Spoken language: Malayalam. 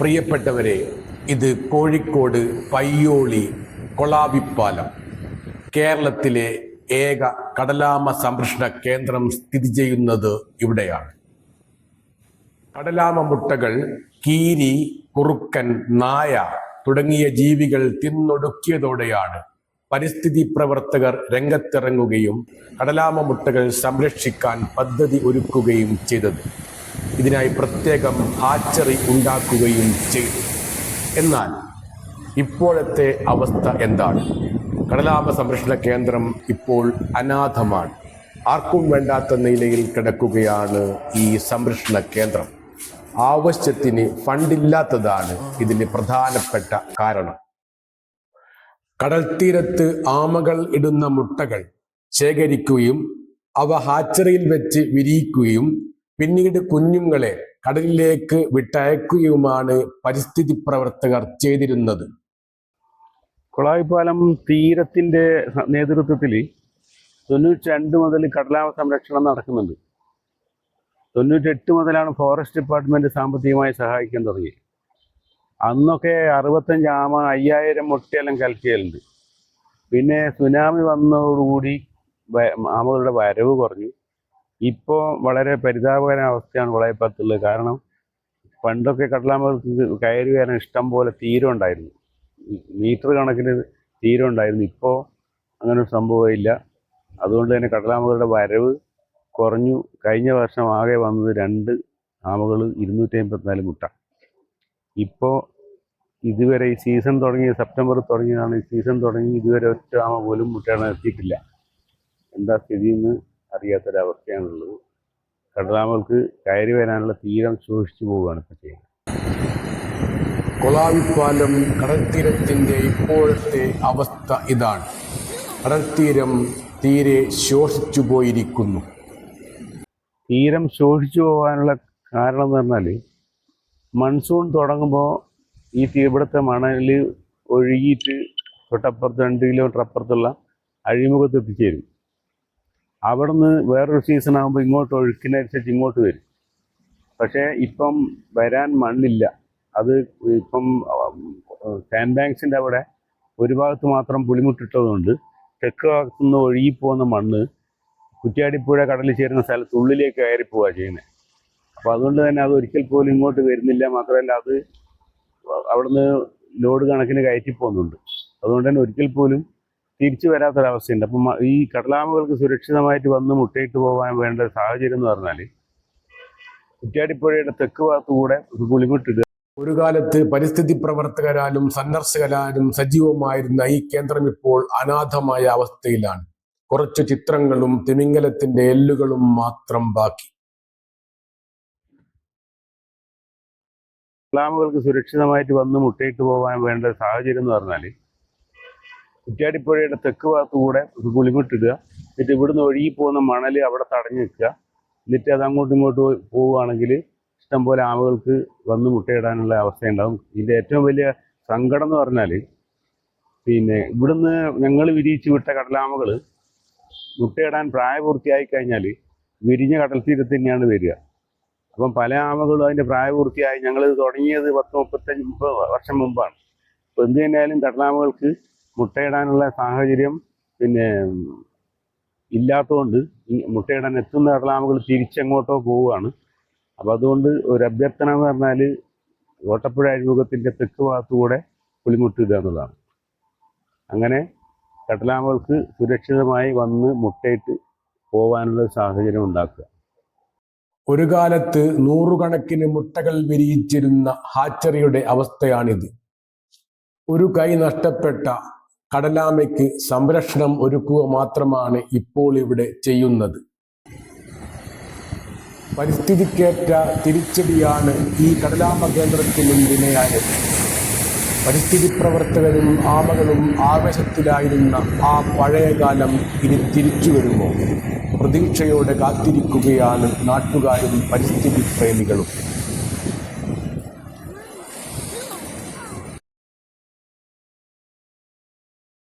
പ്രിയപ്പെട്ടവരെ ഇത് കോഴിക്കോട് പയ്യോളി കൊളാവിപ്പാലം. കേരളത്തിലെ ഏക കടലാമ സംരക്ഷണ കേന്ദ്രം സ്ഥിതി ചെയ്യുന്നത് ഇവിടെയാണ്. കടലാമ മുട്ടകൾ കീരി കുറുക്കൻ നായ തുടങ്ങിയ ജീവികൾ തിന്നൊടുക്കിയതോടെയാണ് പരിസ്ഥിതി പ്രവർത്തകർ രംഗത്തിറങ്ങുകയും കടലാമ മുട്ടകൾ സംരക്ഷിക്കാൻ പദ്ധതി ഒരുക്കുകയും ചെയ്തത്. ഇതിനായി പ്രത്യേകം ഹാച്ചറി ഉണ്ടാക്കുകയും ചെയ്തു. എന്നാൽ ഇപ്പോഴത്തെ അവസ്ഥ എന്താണ്? കടലാമ സംരക്ഷണ കേന്ദ്രം ഇപ്പോൾ അനാഥമാണ്. ആർക്കും വേണ്ടാത്ത നിലയിൽ കിടക്കുകയാണ് ഈ സംരക്ഷണ കേന്ദ്രം. ആവശ്യത്തിന് ഫണ്ടില്ലാത്തതാണ് ഇതിന് പ്രധാനപ്പെട്ട കാരണം. കടൽ തീരത്ത് ആമകൾ ഇടുന്ന മുട്ടകൾ ശേഖരിക്കുകയും അവ ഹാച്ചറിയിൽ വെച്ച് വിരിയിക്കുകയും പിന്നീട് കുഞ്ഞുങ്ങളെ കടലിലേക്ക് വിട്ടയക്കുകയുമാണ് പരിസ്ഥിതി പ്രവർത്തകർ ചെയ്തിരുന്നത്. കുളായിപ്പാലം തീരത്തിന്റെ നേതൃത്വത്തിൽ തൊണ്ണൂറ്റി രണ്ട് മുതൽ കടലാവ സംരക്ഷണം നടക്കുന്നുണ്ട്. തൊണ്ണൂറ്റെട്ട് മുതലാണ് ഫോറസ്റ്റ് ഡിപ്പാർട്ട്മെന്റ് സാമ്പത്തികമായി സഹായിക്കാൻ തുടങ്ങി. അന്നൊക്കെ അറുപത്തഞ്ച് ആമ അയ്യായിരം മുട്ടയെല്ലാം കൽക്കിയലുണ്ട് പിന്നെ സുനാമി വന്നതോടുകൂടി ആമകളുടെ വരവ് കുറഞ്ഞു. ഇപ്പോൾ വളരെ പരിതാപകരമായ അവസ്ഥയാണ് വളയപ്പത്തുള്ളത് കാരണം പണ്ടൊക്കെ കടലാമകൾക്ക് കയറി വരാൻ ഇഷ്ടം പോലെ തീരം ഉണ്ടായിരുന്നു. മീറ്റർ കണക്കിന് തീരം ഉണ്ടായിരുന്നു. ഇപ്പോൾ അങ്ങനെ ഒരു സംഭവമില്ല. അതുകൊണ്ട് തന്നെ കടലാമകളുടെ വരവ് കുറഞ്ഞു. കഴിഞ്ഞ വർഷം ആകെ വന്നത് രണ്ട് ആമകൾ ഇരുന്നൂറ്റി അമ്പത്തിനാല് മുട്ട. ഇപ്പോൾ ഇതുവരെ ഈ സീസൺ തുടങ്ങിയ സെപ്റ്റംബർ തുടങ്ങിയതാണ്. ഈ സീസൺ തുടങ്ങി ഇതുവരെ ഒറ്റ ആമ പോലും മുട്ടയാണ് എത്തിയിട്ടില്ല. എന്താ സ്ഥിതി എന്ന് അറിയാത്തൊരവസ്ഥയാണുള്ളത്. കടലാമകൾക്ക് കയറി വരാനുള്ള തീരം സൂക്ഷിച്ചു പോവുകയാണ് ഇപ്പോൾ ചെയ്യുന്നത്. കൊളാവിപ്പാലം കടൽത്തീരത്തിന്റെ ഇപ്പോഴത്തെ അവസ്ഥ ഇതാണ്. കടൽത്തീരം തീരെ ശോഷിച്ചു പോയിരിക്കുന്നു. തീരം ശോഷിച്ചു പോകാനുള്ള കാരണം എന്ന് പറഞ്ഞാൽ മൺസൂൺ തുടങ്ങുമ്പോൾ ഈ തീപിടുത്തെ മണലിൽ മണൽ ഒഴുകിയിട്ട് തൊട്ടപ്പുറത്ത് രണ്ട് കിലോമീറ്റർ അപ്പുറത്തുള്ള അഴിമുഖത്ത് എത്തിച്ചേരും. അവിടെ നിന്ന് വേറൊരു സീസൺ ആകുമ്പോൾ ഇങ്ങോട്ട് ഒഴുക്കിനനുസരിച്ച് ഇങ്ങോട്ട് വരും. പക്ഷേ ഇപ്പം വരാൻ മണ്ണില്ല. അത് ഇപ്പം സാൻഡ് ബാങ്ക്സിന്റെ അവിടെ ഒരു ഭാഗത്ത് മാത്രം പുളിമുട്ടിട്ടതുകൊണ്ട് തെക്ക് ഭാഗത്തു നിന്ന് ഒഴുകിപ്പോകുന്ന മണ്ണ് കുറ്റ്യാടിപ്പുഴ കടലിൽ ചേരുന്ന സ്ഥലത്ത് ഉള്ളിലേക്ക് കയറി പോവുക ചെയ്യുന്നത് അപ്പോൾ അതുകൊണ്ട് തന്നെ അത് ഒരിക്കൽ പോലും ഇങ്ങോട്ട് വരുന്നില്ല. മാത്രമല്ല അത് അവിടുന്ന് ലോഡ് കണക്കിന് കയറ്റി പോകുന്നുണ്ട് അതുകൊണ്ട് തന്നെ ഒരിക്കൽ പോലും തിരിച്ചു വരാത്തൊരവസ്ഥയുണ്ട്. അപ്പം ഈ കടലാമകൾക്ക് സുരക്ഷിതമായിട്ട് വന്ന് മുട്ടയിട്ട് പോകാൻ വേണ്ട സാഹചര്യം എന്ന് പറഞ്ഞാൽ കുറ്റ്യാടിപ്പുഴയുടെ തെക്ക് ഭാഗത്തുകൂടെ ഒരു പുളിമുട്ടിടുക ഒരു കാലത്ത് പരിസ്ഥിതി പ്രവർത്തകരാലും സന്ദർശകരാലും സജീവമായിരുന്ന ഈ കേന്ദ്രം ഇപ്പോൾ അനാഥമായ അവസ്ഥയിലാണ്. കുറച്ച് ചിത്രങ്ങളും തിമിംഗലത്തിന്റെ എല്ലുകളും മാത്രം ബാക്കി. കടലാമകൾക്ക് സുരക്ഷിതമായിട്ട് വന്ന് മുട്ടയിട്ട് പോകാൻ വേണ്ട സാഹചര്യം എന്ന് പറഞ്ഞാൽ കുറ്റ്യാടിപ്പുഴയുടെ തെക്ക് ഭാഗത്തുകൂടെ ഒരു കുളിമിട്ടിടുക എന്നിട്ട് ഇവിടുന്ന് ഒഴുകി പോകുന്ന മണൽ അവിടെ തടഞ്ഞു നിൽക്കുക എന്നിട്ട് അത് അങ്ങോട്ടും ഇങ്ങോട്ടും പോവുകയാണെങ്കിൽ ഇഷ്ടംപോലെ ആമകൾക്ക് വന്ന് മുട്ടയിടാനുള്ള അവസ്ഥയുണ്ടാകും ഇതിന്റെ ഏറ്റവും വലിയ സങ്കടം എന്ന് പറഞ്ഞാൽ പിന്നെ ഇവിടുന്ന് ഞങ്ങൾ വിരിയിച്ച് വിട്ട കടലാമകൾ മുട്ടയിടാൻ പ്രായപൂർത്തിയായി കഴിഞ്ഞാൽ വിരിഞ്ഞ കടൽ തീരത്ത് തന്നെയാണ് വരിക. അപ്പം പല ആമകളും അതിന്റെ പ്രായപൂർത്തിയായി ഞങ്ങൾ തുടങ്ങിയത് പത്ത് മുപ്പത്തഞ്ച് മുപ്പത് വർഷം മുമ്പാണ്. അപ്പോൾ എന്ത് തന്നെയായാലും കടലാമകൾക്ക് മുട്ടയിടാനുള്ള സാഹചര്യം പിന്നെ ഇല്ലാത്തതുകൊണ്ട് മുട്ടയിടാൻ എത്തുന്ന കടലാമകൾ തിരിച്ചെങ്ങോട്ടോ പോവുകയാണ്. അപ്പോൾ അതുകൊണ്ട് ഒരു അഭ്യർത്ഥന എന്ന് പറഞ്ഞാൽ ഓട്ടപ്പുഴ അഴിമുഖത്തിന്റെ തെക്ക് ഭാഗത്തുകൂടെ പുളിമുട്ടിടുക എന്നുള്ളതാണ്. അങ്ങനെ കട്ടലാമകൾക്ക് സുരക്ഷിതമായി വന്ന് മുട്ടയിട്ട് പോവാനുള്ള സാഹചര്യം ഉണ്ടാക്കുക. ഒരു കാലത്ത് നൂറുകണക്കിന് മുട്ടകൾ വിരിയിച്ചിരുന്ന ഹാച്ചറിയുടെ അവസ്ഥയാണിത്. ഒരു കൈ നഷ്ടപ്പെട്ട കടലാമയ്ക്ക് സംരക്ഷണം ഒരുക്കുക മാത്രമാണ് ഇപ്പോൾ ഇവിടെ ചെയ്യുന്നത്. പരിസ്ഥിതിക്കേറ്റ തിരിച്ചടിയാണ് ഈ കടലാമ കേന്ദ്രത്തിനും വിനയായത് പരിസ്ഥിതി പ്രവർത്തകരും ആമകളും ആവേശത്തിലായിരുന്ന ആ പഴയകാലം ഇനി തിരിച്ചു വരുമോ? പ്രതീക്ഷയോടെ കാത്തിരിക്കുകയാണ് നാട്ടുകാരും പരിസ്ഥിതി പ്രേമികളും.